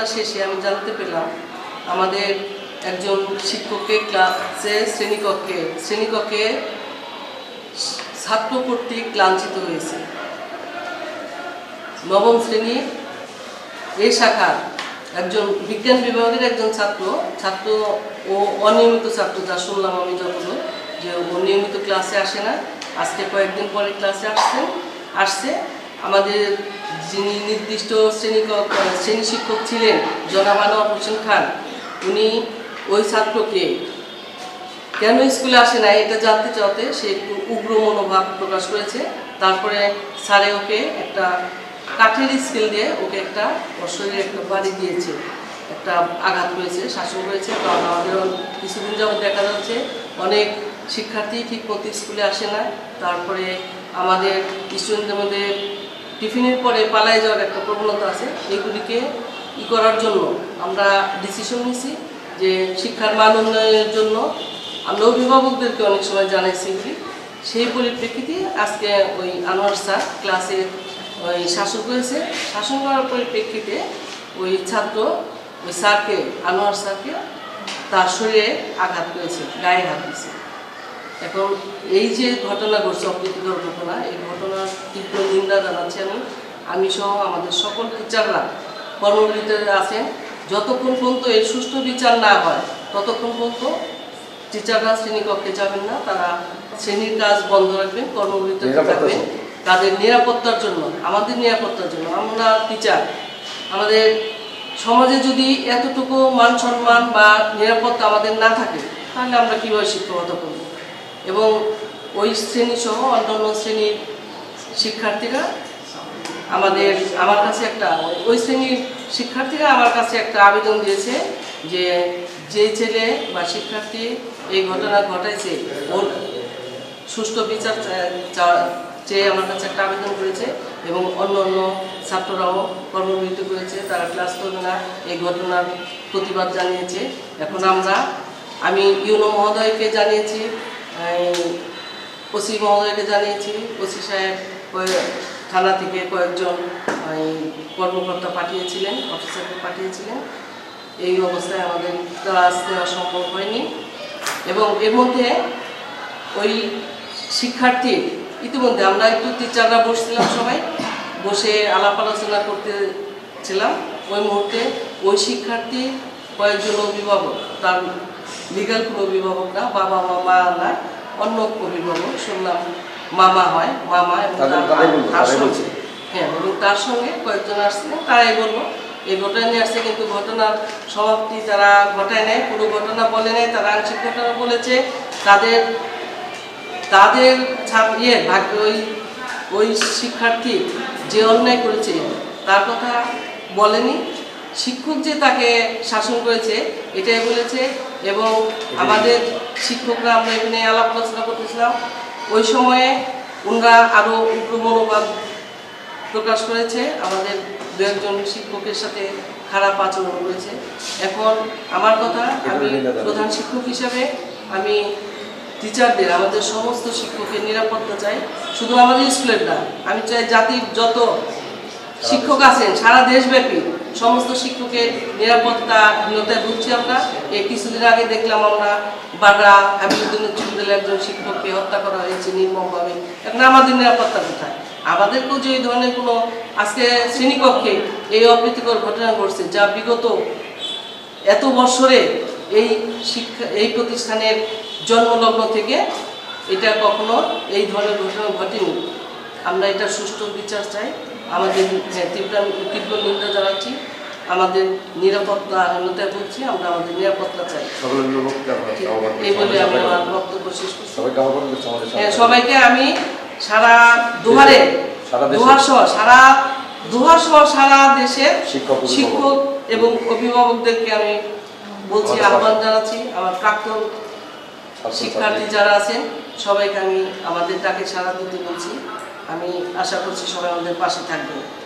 ঘটনাটা শেষে আমি জানতে পেলাম, আমাদের একজন শিক্ষককে ক্লাসে শ্রেণীকক্ষে শ্রেণীকক্ষে ছাত্র কর্তৃক লাঞ্ছিত হয়েছে। নবম শ্রেণি এই শাখার একজন বিজ্ঞান বিভাগের একজন ছাত্র ছাত্র ও অনিয়মিত ছাত্র, যা শুনলাম আমি যতদূর, যে ও নিয়মিত ক্লাসে আসে না, আজকে কয়েকদিন পরে ক্লাসে আসছেন আসছে। আমাদের যিনি নির্দিষ্ট শ্রেণি শ্রেণি শিক্ষক ছিলেন জনাব আনোয়ার হোসেন খান, উনি ওই ছাত্রকে কেন স্কুলে আসে না এটা জানতে চাওতে সে একটু উগ্র মনোভাব প্রকাশ করেছে। তারপরে স্যারে ওকে একটা কাঠের স্কেল দিয়ে ওকে একটা শরীরে একটা বাড়ি দিয়েছে, একটা আঘাত করেছে, শাসন করেছে। কারণ আমাদের কিছুদিন যাবত দেখা যাচ্ছে, অনেক শিক্ষার্থী ঠিক মতো স্কুলে আসে না। তারপরে আমাদের স্টুডেন্টদের মধ্যে টিফিনের পরে পালায় যাওয়ার একটা প্রবণতা আছে। এগুলিকে ই করার জন্য আমরা ডিসিশন নিছি যে শিক্ষার মান উন্নয়নের জন্য আমরা অভিভাবকদেরকে অনেক সময় জানাইছি এগুলি। সেই পরিপ্রেক্ষিতে আজকে ওই আনোয়ার স্যার ক্লাসে ওই শাসন করেছে শাসন করার পরিপ্রেক্ষিতে ওই ছাত্র ওই স্যারকে, আনোয়ার স্যারকে তার শরীরে আঘাত করেছে গায়ে হাত দিয়েছে। এখন এই যে ঘটনা ঘটছে অপ্রীতিকর ঘটনা এই ঘটনার তীব্র নিন্দা জানাচ্ছি আমি। আমি সহ আমাদের সকল টিচাররা কর্মবিরতিতে আছেন। যতক্ষণ পর্যন্ত এই সুষ্ঠু বিচার না হয় ততক্ষণ পর্যন্ত টিচাররা শ্রেণীকক্ষে যাবেন না। তারা শ্রেণির কাজ বন্ধ রাখবেন কর্মবিরতিতে থাকবেন। তাদের নিরাপত্তার জন্য আমাদের নিরাপত্তার জন্য। আমরা টিচার আমাদের সমাজে যদি এতটুকু মান সম্মান বা নিরাপত্তা আমাদের না থাকে তাহলে আমরা কীভাবে শিক্ষকতা করব? এবং ওই শ্রেণি সহ অন্যান্য শ্রেণির শিক্ষার্থীরা আমাদের, আমার কাছে একটা, ওই শ্রেণির শিক্ষার্থীরা আমার কাছে একটা আবেদন দিয়েছে যে যে ছেলে বা শিক্ষার্থী এই ঘটনা ঘটাইছে, ওর সুষ্ঠু বিচার চেয়ে আমার কাছে একটা আবেদন করেছে এবং অন্য অন্য ছাত্ররাও কর্মবিরতি করেছে, তারা ক্লাস করবে না, এই ঘটনার প্রতিবাদ জানিয়েছে। এখন আমরা, আমি ইউনো মহোদয়কে জানিয়েছি ওসি মহোদয়কে জানিয়েছি। ওসি সাহেব থানা থেকে কয়েকজন কর্মকর্তা পাঠিয়েছিলেন, অফিসারকে পাঠিয়েছিলেন। এই অবস্থায় আমাদের ক্লাস নেওয়া সম্ভব হয়নি এবং এর মধ্যে ওই শিক্ষার্থী, ইতিমধ্যে আমরা একটু টিচাররা বসছিলাম সবাই, বসে আলাপ আলোচনা করতেছিলাম। ওই মুহূর্তে ওই শিক্ষার্থী কয়েকজন অভিভাবক তার লিগাল কোনো অভিভাবক না বাবা মা না অন্য অভিভাবক শুনলাম মামা হয় মামা এবং তার সঙ্গে- হ্যাঁ এবং তার সঙ্গে কয়েকজন আসছিলেন তারাই বলল এই ঘটনা নিয়ে আসছে কিন্তু ঘটনার সমাপ্তি তারা ঘটায় নাই পুরো ঘটনা বলে নাই তারা আংশিক ঘটনা বলেছে তাদের তাদের ইয়ে ভাগ্য ওই ওই শিক্ষার্থী যে অন্যায় করেছে তার কথা বলেনি শিক্ষক যে তাকে শাসন করেছে, এটাই বলেছে এবং আমাদের শিক্ষকরা আমরা এখানে আলাপ আলোচনা করতেছিলাম। ওই সময়ে ওনারা আরও উগ্র মনোভাব প্রকাশ করেছে। আমাদের দু একজন শিক্ষকের সাথে খারাপ আচরণ করেছে। এখন আমার কথা, আমি প্রধান শিক্ষক হিসাবে আমি টিচারদের আমাদের সমস্ত শিক্ষকের নিরাপত্তা চাই। শুধু আমাদের স্কুলের না, আমি চাই জাতির যত শিক্ষক আছেন, সারা দেশব্যাপী সমস্ত শিক্ষকের নিরাপত্তা নিরাপত্তাহীনতায় ভুগছি আমরা। এই কিছুদিন আগে দেখলাম আমরা বাগড়া হাবিবুদ্দিন উচ্চ একজন শিক্ষককে হত্যা করা হয়েছে নির্মমভাবে। এখন আমাদের নিরাপত্তা কোথায়? আমাদেরকেও যে এই ধরনের কোনো আজকে শ্রেণীকক্ষে এই অপ্রীতিকর ঘটনা ঘটছে, যা বিগত এত বছরে এই শিক্ষা, এই প্রতিষ্ঠানের জন্মলগ্ন থেকে এটা কখনো এই ধরনের ঘটনা ঘটেনি। আমরা এটা সুষ্ঠু বিচার চাই। আমাদের তীব্র তীব্র নিন্দা জানাচ্ছি আমাদের নিরাপত্তা নিরাপত্তাহীনতায় বলছি আমরা আমাদের নিরাপত্তা চাই করছি। এই বলে আমি আমার বক্তব্য শেষ করছি সবাইকে করছি। হ্যাঁ, সবাইকে আমি সারা দুহারে সারা দেশে। দুহার সহ সারা দুহার সহ সারা দেশের শিক্ষক, শিক্ষক এবং অভিভাবকদেরকে আমি বলছি আহ্বান জানাচ্ছি আমার প্রাক্তন শিক্ষার্থী যারা আছেন সবাইকে আমি আমাদের ডাকে সারা দিতে বলছি আমি আশা করছি সবাই আমাদের পাশে থাকবেন